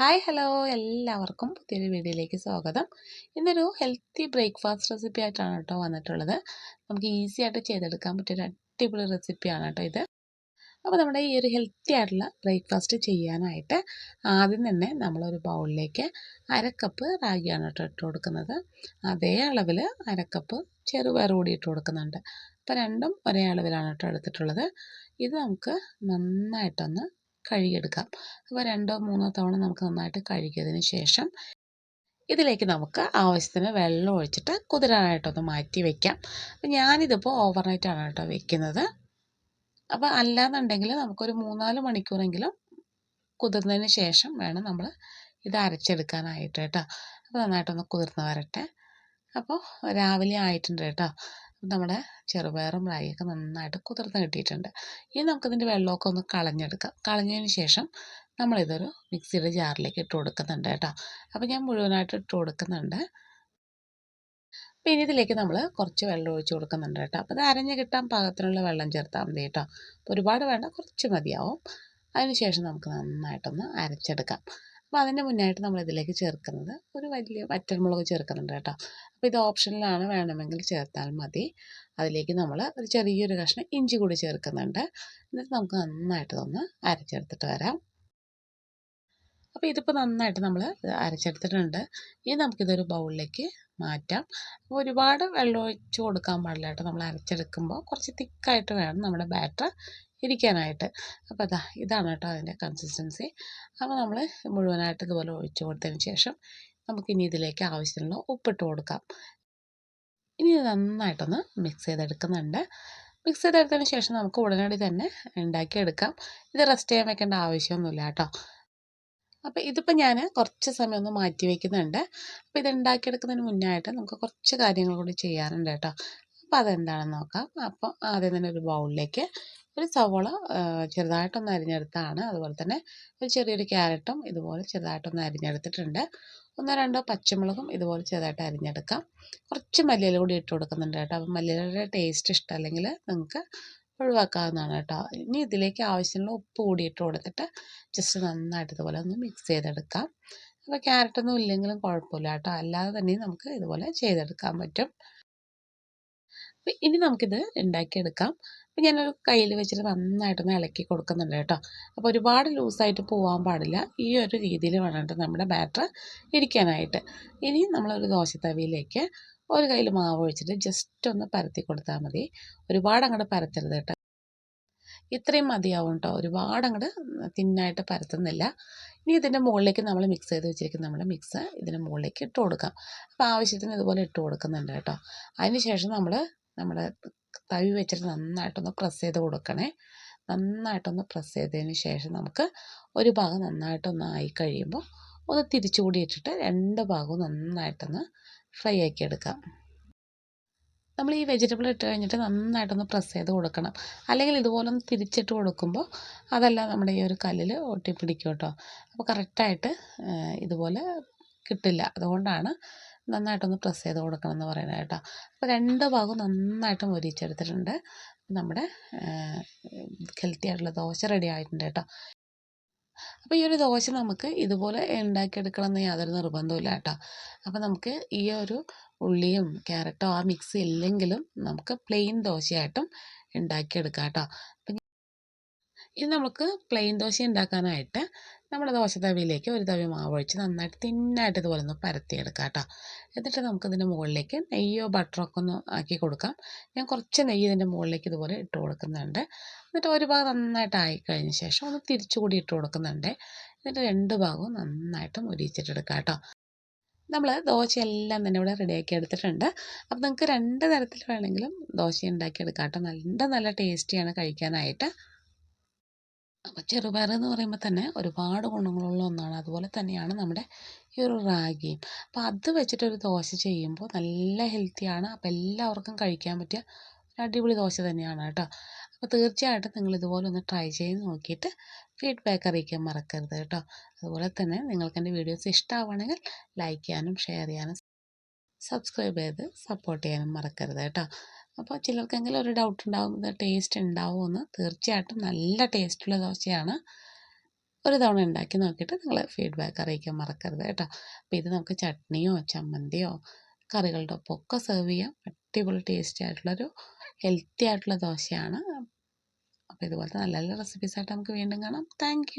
Hi hello എല്ലാവർക്കും പുതിയൊരു വീഡിയോയിലേക്ക് സ്വാഗതം. ഇന്നൊരു ഹെൽത്തി ബ്രേക്ക്ഫാസ്റ്റ് റെസിപ്പി ആയിട്ടാണ് കേട്ടോ വന്നിട്ടുള്ളത്. നമുക്ക് ഈസി ആയിട്ട് ചെയ്തെടുക്കാൻ പറ്റിയൊരു അടിപൊളി റെസിപ്പിയാണ് കേട്ടോ ഇത്. അപ്പോൾ നമ്മുടെ ഈ ഒരു ഹെൽത്തി ആയിട്ടുള്ള ബ്രേക്ക്ഫാസ്റ്റ് ചെയ്യാനായിട്ട് ആദ്യം തന്നെ നമ്മളൊരു ബൗളിലേക്ക് അരക്കപ്പ് റാഗിയാണ് കേട്ടോ ഇട്ട് കൊടുക്കുന്നത്. അതേ അളവിൽ അരക്കപ്പ് ചെറുപയർ കൂടി ഇട്ട് കൊടുക്കുന്നുണ്ട്. അപ്പോൾ രണ്ടും ഒരേ അളവിലാണ് കേട്ടോ എടുത്തിട്ടുള്ളത്. ഇത് നമുക്ക് നന്നായിട്ടൊന്ന് കഴുകിയെടുക്കാം. അപ്പോൾ രണ്ടോ മൂന്നോ തവണ നമുക്ക് നന്നായിട്ട് കഴുകിയതിന് ശേഷം ഇതിലേക്ക് നമുക്ക് ആവശ്യത്തിന് വെള്ളം ഒഴിച്ചിട്ട് കുതിരാനായിട്ടൊന്ന് മാറ്റി വെക്കാം. അപ്പം ഞാനിതിപ്പോൾ ഓവർനൈറ്റാണ് കേട്ടോ വെക്കുന്നത്. അപ്പോൾ അല്ലാന്നുണ്ടെങ്കിൽ നമുക്കൊരു മൂന്നാൽ മണിക്കൂറെങ്കിലും കുതിർന്നതിന് ശേഷം വേണം നമ്മൾ ഇത് അരച്ചെടുക്കാനായിട്ട് കേട്ടോ. അപ്പോൾ നന്നായിട്ടൊന്ന് കുതിർന്ന് വരട്ടെ. അപ്പോൾ രാവിലെ ആയിട്ടുണ്ട് കേട്ടോ. നമ്മുടെ ചെറുപയറും റായിയൊക്കെ നന്നായിട്ട് കുതിർന്ന് കിട്ടിയിട്ടുണ്ട്. ഇനി നമുക്കിതിന്റെ വെള്ളമൊക്കെ ഒന്ന് കളഞ്ഞെടുക്കാം. കളഞ്ഞതിന് ശേഷം നമ്മളിതൊരു മിക്സിയുടെ ജാറിലേക്ക് ഇട്ട് കൊടുക്കുന്നുണ്ട് കേട്ടോ. അപ്പോൾ ഞാൻ മുഴുവനായിട്ട് ഇട്ട് കൊടുക്കുന്നുണ്ട്. പിന്നെ ഇതിലേക്ക് നമ്മൾ കുറച്ച് വെള്ളം ഒഴിച്ച് കൊടുക്കുന്നുണ്ട് കേട്ടോ. അപ്പോൾ ഇത് അരഞ്ഞ് കിട്ടാൻ പാകത്തിനുള്ള വെള്ളം ചേർത്താൽ മതി കേട്ടോ. ഒരുപാട് വേണ്ട കുറച്ച് മതിയാവും. അതിനുശേഷം നമുക്ക് നന്നായിട്ടൊന്ന് അരച്ചെടുക്കാം. അപ്പോൾ അതിന്റെ മുന്നായിട്ട് നമ്മൾ ഇതിലേക്ക് ചേർക്കുന്നത് ഒരു വലിയ വറ്റൽമുളക് ചേർക്കുന്നുണ്ട് കേട്ടോ. അപ്പോൾ ഇത് ഓപ്ഷനിലാണ് വേണമെങ്കിൽ ചേർത്താൽ മതി. അതിലേക്ക് നമ്മൾ ഒരു ചെറിയൊരു കഷ്ണം ഇഞ്ചി കൂടി ചേർക്കുന്നുണ്ട്. എന്നിട്ട് നമുക്ക് നന്നായിട്ട് ഒന്ന് അരച്ചെടുത്തിട്ട് വരാം. അപ്പോൾ ഇതിപ്പോൾ നന്നായിട്ട് നമ്മൾ അരച്ചെടുത്തിട്ടുണ്ട്. ഇനി നമുക്കിതൊരു ബൗളിലേക്ക് മാറ്റാം. അപ്പോൾ ഒരുപാട് വെള്ളം ഒഴിച്ച് കൊടുക്കാൻ പാടില്ല കേട്ടോ നമ്മൾ അരച്ചെടുക്കുമ്പോൾ. കുറച്ച് തിക്കായിട്ട് വേണം നമ്മുടെ ബാറ്റർ ഇരിക്കാനായിട്ട്. അപ്പോൾ അതാ ഇതാണ് കേട്ടോ അതിന്റെ കൺസിസ്റ്റൻസി അപ്പോൾ നമ്മൾ മുഴുവനായിട്ട് ഇതുപോലെ ഒഴിച്ചു കൊടുത്തതിന് ശേഷം നമുക്കിനി ഇതിലേക്ക് ആവശ്യത്തിനുള്ള ഉപ്പിട്ട് കൊടുക്കാം. ഇനി ഇത് നന്നായിട്ടൊന്ന് മിക്സ് ചെയ്തെടുക്കുന്നുണ്ട്. മിക്സ് ചെയ്തെടുത്തതിന് ശേഷം നമുക്ക് ഉടനടി തന്നെ ഉണ്ടാക്കിയെടുക്കാം. ഇത് റെസ്റ്റ് ചെയ്യാൻ വെക്കേണ്ട ആവശ്യമൊന്നുമില്ല കേട്ടോ. അപ്പോൾ ഇതിപ്പോൾ ഞാൻ കുറച്ച് സമയം ഒന്ന് മാറ്റി വയ്ക്കുന്നുണ്ട് അപ്പോൾ ഇത് ഉണ്ടാക്കിയെടുക്കുന്നതിന് മുന്നായിട്ട് നമുക്ക് കുറച്ച് കാര്യങ്ങൾ കൂടി ചെയ്യാറുണ്ട് കേട്ടോ. അപ്പോൾ അതെന്താണെന്ന് നോക്കാം. അപ്പോൾ ആദ്യം തന്നെ ഒരു ബൗളിലേക്ക് ഒരു സവോള ചെറുതായിട്ടൊന്ന് അരിഞ്ഞെടുത്താണ്. അതുപോലെ തന്നെ ഒരു ചെറിയൊരു ക്യാരറ്റും ഇതുപോലെ ചെറുതായിട്ടൊന്ന് അരിഞ്ഞെടുത്തിട്ടുണ്ട്. ഒന്നോ രണ്ടോ പച്ചമുളകും ഇതുപോലെ ചെറുതായിട്ട് അരിഞ്ഞെടുക്കാം. കുറച്ച് മല്ലിയില കൂടി ഇട്ട് കൊടുക്കുന്നുണ്ട് കേട്ടോ. അപ്പം മല്ലിയിലയുടെ ടേസ്റ്റ് ഇഷ്ടമല്ലെങ്കിൽ നിങ്ങൾക്ക് ഒഴിവാക്കാവുന്നതാണ് കേട്ടോ. ഇനി ഇതിലേക്ക് ആവശ്യമുള്ള ഉപ്പ് കൂടി ഇട്ട് കൊടുത്തിട്ട് ജസ്റ്റ് നന്നായിട്ട് ഇതുപോലെ ഒന്ന് മിക്സ് ചെയ്തെടുക്കാം. അപ്പോൾ ക്യാരറ്റൊന്നും ഇല്ലെങ്കിലും കുഴപ്പമില്ല കേട്ടോ. അല്ലാതെ തന്നെ നമുക്ക് ഇതുപോലെ ചെയ്തെടുക്കാൻ പറ്റും. അപ്പോൾ ഇനി നമുക്കിത് ഉണ്ടാക്കിയെടുക്കാം അപ്പോൾ ഞാനൊരു കയ്യിൽ വെച്ചിട്ട് നന്നായിട്ടൊന്ന് ഇളക്കി കൊടുക്കുന്നുണ്ട് കേട്ടോ. അപ്പോൾ ഒരുപാട് ലൂസായിട്ട് പോകാൻ പാടില്ല. ഈ ഒരു രീതിയിൽ വേണം നമ്മുടെ ബാറ്റർ ഇരിക്കാനായിട്ട്. ഇനി നമ്മളൊരു ദോശത്തവിയിലേക്ക് ഒരു കയ്യിൽ മാവ് ഒഴിച്ചിട്ട് ജസ്റ്റ് ഒന്ന് പരത്തി കൊടുത്താൽ മതി. ഒരുപാട് അങ്ങോട്ട് പരത്തരുത് കേട്ടോ. ഇത്രയും മതിയാവും കേട്ടോ. ഒരുപാട് അങ്ങോട്ട് തിന്നായിട്ട് പരത്തുന്നില്ല. ഇനി ഇതിന്റെ മുകളിലേക്ക് നമ്മൾ മിക്സ് ചെയ്ത് വെച്ചിരിക്കുന്ന നമ്മുടെ മിക്സ് ഇതിന്റെ മുകളിലേക്ക് ഇട്ട് കൊടുക്കാം. അപ്പോൾ ആവശ്യത്തിന് ഇതുപോലെ ഇട്ട് കൊടുക്കുന്നുണ്ട് കേട്ടോ. അതിന് ശേഷം നമ്മൾ നമ്മുടെ തവി വെച്ചിട്ട് നന്നായിട്ടൊന്ന് പ്രസ് ചെയ്ത് കൊടുക്കണേ. നന്നായിട്ടൊന്ന് പ്രസ് ചെയ്തതിന് ശേഷം നമുക്ക് ഒരു ഭാഗം നന്നായിട്ടൊന്ന് ആയി കഴിയുമ്പോൾ ഒന്ന് തിരിച്ചു കൂടി ഇട്ടിട്ട് രണ്ട് ഭാഗവും നന്നായിട്ടൊന്ന് ഫ്രൈ ആക്കി എടുക്കാം. നമ്മൾ ഈ വെജിറ്റബിൾ ഇട്ട് കഴിഞ്ഞിട്ട് നന്നായിട്ടൊന്ന് പ്രസ് ചെയ്ത് കൊടുക്കണം. അല്ലെങ്കിൽ ഇതുപോലെ ഒന്ന് തിരിച്ചിട്ട് കൊടുക്കുമ്പോൾ അതെല്ലാം നമ്മുടെ ഈ ഒരു കല്ലിൽ ഒട്ടിപ്പിടിക്കും കേട്ടോ. അപ്പോൾ കറക്റ്റായിട്ട് ഇതുപോലെ കിട്ടില്ല. അതുകൊണ്ടാണ് നന്നായിട്ടൊന്ന് പ്രസ് ചെയ്ത് കൊടുക്കണം എന്ന് പറയുന്നത് കേട്ടോ. അപ്പോൾ രണ്ട് ഭാഗവും നന്നായിട്ട് മൊരിച്ചെടുത്തിട്ടുണ്ട്. നമ്മുടെ ഹെൽത്തി ആയിട്ടുള്ള ദോശ റെഡി ആയിട്ടുണ്ട് കേട്ടോ. അപ്പോൾ ഈ ഒരു ദോശ നമുക്ക് ഇതുപോലെ ഉണ്ടാക്കിയെടുക്കണം എന്ന് യാതൊരു നിർബന്ധമില്ല കേട്ടോ. അപ്പോൾ നമുക്ക് ഈ ഒരു ഉള്ളിയും ക്യാരറ്റോ ആ മിക്സ് ഇല്ലെങ്കിലും നമുക്ക് പ്ലെയിൻ ദോശയായിട്ടും ഉണ്ടാക്കിയെടുക്കാം കേട്ടോ. അപ്പം ഇത് നമുക്ക് പ്ലെയിൻ ദോശ ഉണ്ടാക്കാനായിട്ട് നമ്മുടെ ദോശത്തവിയിലേക്ക് ഒരു തവി മാവ് ഒഴിച്ച് നന്നായിട്ട് തിന്നായിട്ട് ഇതുപോലെ ഒന്ന് പരത്തിയെടുക്കാം കേട്ടോ. എന്നിട്ട് നമുക്കിതിന്റെ മുകളിലേക്ക് നെയ്യോ ബട്ടറോ ഒക്കെ ഒന്ന് ആക്കി കൊടുക്കാം. ഞാൻ കുറച്ച് നെയ്യ് ഇതിന്റെ മുകളിലേക്ക് ഇതുപോലെ ഇട്ട് കൊടുക്കുന്നുണ്ട്. എന്നിട്ട് ഒരു ഭാഗം നന്നായിട്ട് ആയി കഴിഞ്ഞ ശേഷം ഒന്ന് തിരിച്ചുകൂടി ഇട്ട് കൊടുക്കുന്നുണ്ട്. എന്നിട്ട് രണ്ട് ഭാഗവും നന്നായിട്ട് മുരിച്ചിട്ടെടുക്കാം കേട്ടോ. നമ്മൾ ദോശയെല്ലാം തന്നെ ഇവിടെ റെഡിയാക്കി എടുത്തിട്ടുണ്ട്. അപ്പോൾ നിങ്ങൾക്ക് രണ്ട് തരത്തിൽ വേണമെങ്കിലും ദോശ ഉണ്ടാക്കിയെടുക്കാം കേട്ടോ. നല്ല നല്ല ടേസ്റ്റിയാണ് കഴിക്കാനായിട്ട്. അപ്പോൾ ചെറുപയർ എന്ന് പറയുമ്പോൾ തന്നെ ഒരുപാട് ഗുണങ്ങളുള്ള ഒന്നാണ്. അതുപോലെ തന്നെയാണ് നമ്മുടെ ഈ ഒരു റാഗിയും. അപ്പോൾ അത് വെച്ചിട്ടൊരു ദോശ ചെയ്യുമ്പോൾ നല്ല ഹെൽത്തിയാണ് അപ്പോൾ എല്ലാവർക്കും കഴിക്കാൻ പറ്റിയ ഒരു അടിപൊളി ദോശ തന്നെയാണ് കേട്ടോ. അപ്പോൾ തീർച്ചയായിട്ടും നിങ്ങൾ ഇതുപോലെ ഒന്ന് ട്രൈ ചെയ്ത് നോക്കിയിട്ട് ഫീഡ്ബാക്ക് അറിയിക്കാൻ മറക്കരുത് കേട്ടോ. അതുപോലെ തന്നെ നിങ്ങൾക്ക് എന്റെ വീഡിയോസ് ഇഷ്ടമാവുകയാണെങ്കിൽ ലൈക്ക് ചെയ്യാനും ഷെയർ ചെയ്യാനും സബ്സ്ക്രൈബ് ചെയ്ത് സപ്പോർട്ട് ചെയ്യാനും മറക്കരുത് കേട്ടോ. അപ്പോൾ ചിലർക്കെങ്കിലും ഒരു ഡൗട്ട് ഉണ്ടാവും ഇത് ടേസ്റ്റ് ഉണ്ടാവുമോ എന്ന് തീർച്ചയായിട്ടും നല്ല ടേസ്റ്റുള്ള ദോശയാണ് ഒരു തവണ ഉണ്ടാക്കി നോക്കിയിട്ട് നിങ്ങൾ ഫീഡ്ബാക്ക് അറിയിക്കാൻ മറക്കരുത് കേട്ടോ. അപ്പോൾ ഇത് നമുക്ക് ചട്നിയോ ചമ്മന്തിയോ കറികളുടെ ഒപ്പമൊക്കെ സെർവ് ചെയ്യാം. അടിപൊളി ടേസ്റ്റി ആയിട്ടുള്ളൊരു ഹെൽത്തി ആയിട്ടുള്ള ദോശയാണ്. അപ്പോൾ ഇതുപോലത്തെ നല്ല നല്ല റെസിപ്പീസായിട്ട് നമുക്ക് വീണ്ടും കാണാം. താങ്ക്